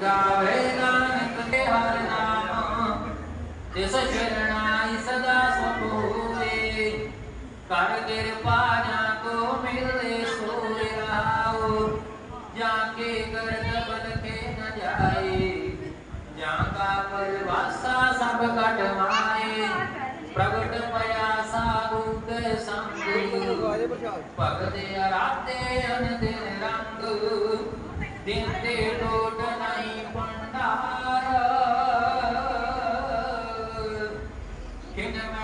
गावे नानक के हर नाम तिस शरणाई सदा सपूरे। कर कृपा जा को मिले सोय राओ जाके कर दबल के न जाए। जाका परवासा सब कटवाए, प्रगट पया सारूप संग भगत आराते अन दिन रंग, दिन ते टोट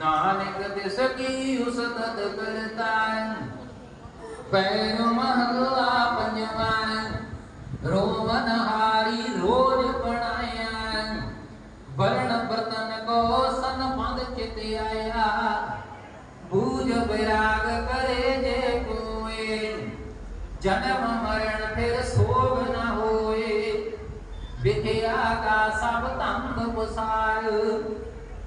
नानक दिस की उसतत करतान पैर महला पंजवान रोवन हारी रोज पढ़ाया वर्ण बर्तन को सन मद चित आया बूझ विराग करे जे कोए। जन्म मरण फिर सोग न होए। बिखिया का सब तंग पुसार।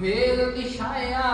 वेद की छाया